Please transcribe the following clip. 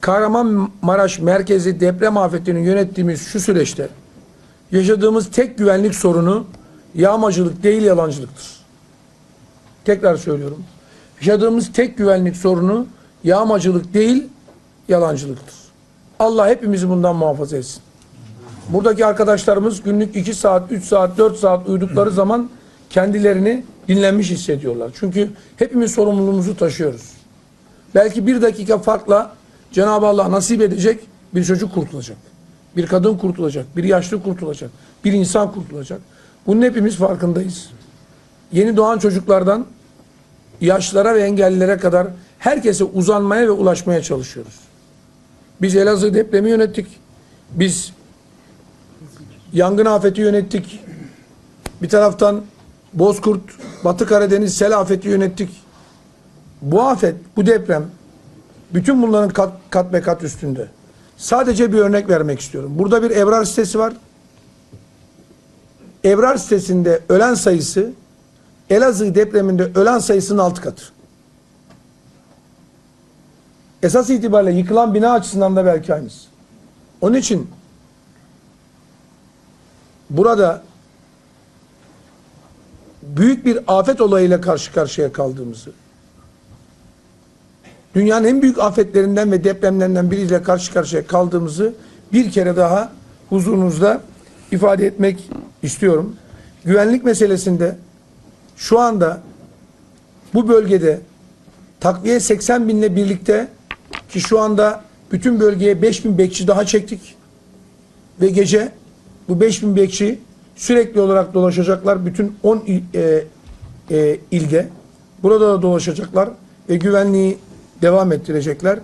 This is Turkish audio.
Kahramanmaraş merkezi deprem afetini yönettiğimiz şu süreçte yaşadığımız tek güvenlik sorunu yağmacılık değil yalancılıktır. Tekrar söylüyorum. Yaşadığımız tek güvenlik sorunu yağmacılık değil yalancılıktır. Allah hepimizi bundan muhafaza etsin. Buradaki arkadaşlarımız günlük 2 saat, 3 saat, 4 saat uyudukları zaman kendilerini dinlenmiş hissediyorlar. Çünkü hepimiz sorumluluğumuzu taşıyoruz. Belki bir dakika farkla Cenab-ı Allah nasip edecek bir çocuk kurtulacak. Bir kadın kurtulacak, bir yaşlı kurtulacak, bir insan kurtulacak. Bunun hepimiz farkındayız. Yeni doğan çocuklardan yaşlara ve engellilere kadar herkese uzanmaya ve ulaşmaya çalışıyoruz. Biz Elazığ depremi yönettik. Biz yangın afeti yönettik. Bir taraftan Bozkurt, Batı Karadeniz sel afeti yönettik. Bu afet, bu deprem bütün bunların kat, kat ve kat üstünde. Sadece bir örnek vermek istiyorum. Burada bir Ebrar sitesi var. Ebrar sitesinde ölen sayısı Elazığ depreminde ölen sayısının altı katı. Esas itibariyle yıkılan bina açısından da belki aynısı. Onun için burada büyük bir afet olayıyla karşı karşıya kaldığımızı, dünyanın en büyük afetlerinden ve depremlerinden biriyle karşı karşıya kaldığımızı bir kere daha huzurunuzda ifade etmek istiyorum. Güvenlik meselesinde şu anda bu bölgede takviye 80 binle birlikte ki şu anda bütün bölgeye 5 bin bekçi daha çektik. Ve gece bu 5 bin bekçi sürekli olarak dolaşacaklar bütün 10 il- e, e, ilde. Burada da dolaşacaklar ve güvenliği devam ettirecekler.